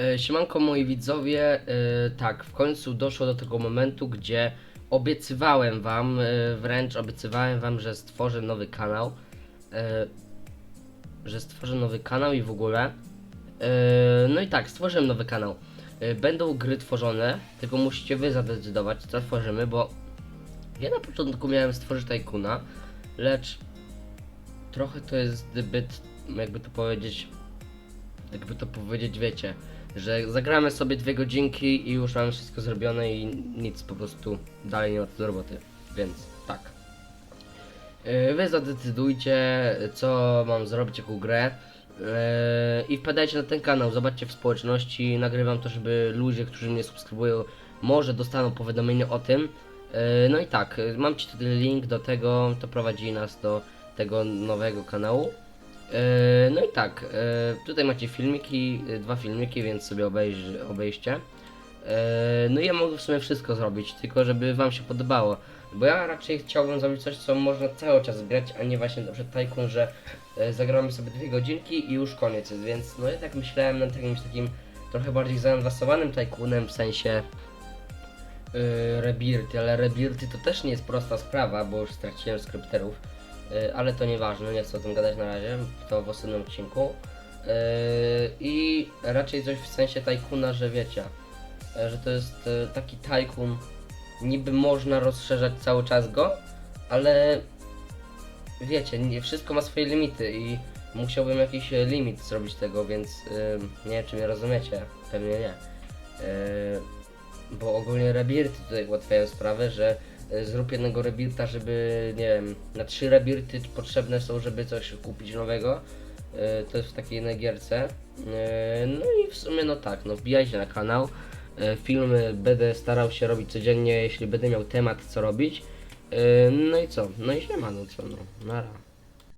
E, Siemanko moi widzowie, e, tak, w końcu doszło do tego momentu, gdzie obiecywałem wam, e, wręcz obiecywałem wam, że stworzę nowy kanał, że stworzę nowy kanał i w ogóle. No i tak, stworzyłem nowy kanał. Będą gry tworzone, tylko musicie wy zadecydować, co tworzymy, bo ja na początku miałem stworzyć Tajkuna, lecz trochę to jest zbyt, jakby to powiedzieć, jakby to powiedzieć, wiecie, że zagramy sobie dwie godzinki i już mamy wszystko zrobione i nic po prostu dalej nie ma do roboty, więc tak. Yy, Wy zadecydujcie, co mam zrobić, jaką grę. Yy, I wpadajcie na ten kanał, zobaczcie w społeczności, nagrywam to, żeby ludzie, którzy mnie subskrybują, może dostaną powiadomienie o tym. Yy, No i tak, mam ci tutaj link do tego, to prowadzi nas do tego nowego kanału. E, No i tak, e, tutaj macie filmiki, e, dwa filmiki, więc sobie obejrz, obejście. No i ja mogę w sumie wszystko zrobić, tylko żeby wam się podobało. Bo ja raczej chciałbym zrobić coś, co można cały czas grać, a nie właśnie przykład Tycoon, że zagramy sobie dwie godzinki i już koniec jest. Więc no ja tak myślałem nad jakimś takim trochę bardziej zaawansowanym Tycoonem, w sensie yy, Rebirty, ale Rebirty to też nie jest prosta sprawa, bo już straciłem skrypterów. Yy, ale to nieważne, nie chcę o tym gadać na razie, to w osobnym odcinku. Yy, I raczej coś w sensie tajkuna, że wiecie, yy, że to jest taki tajkun, niby można rozszerzać cały czas go, ale wiecie, nie, wszystko ma swoje limity i musiałbym jakiś e, limit zrobić tego, więc nie wiem czy mnie rozumiecie, pewnie nie. Bo ogólnie rebirty tutaj ułatwiają sprawę, że zrób jednego rebirta, żeby, nie wiem, na trzy rebirty potrzebne są, żeby coś kupić nowego. Y, To jest w takiej jednej gierce. Y, No i w sumie no tak, no wbijajcie na kanał. Filmy będę starał się robić codziennie, jeśli będę miał temat co robić. No i co? No i siema, no co no, nara.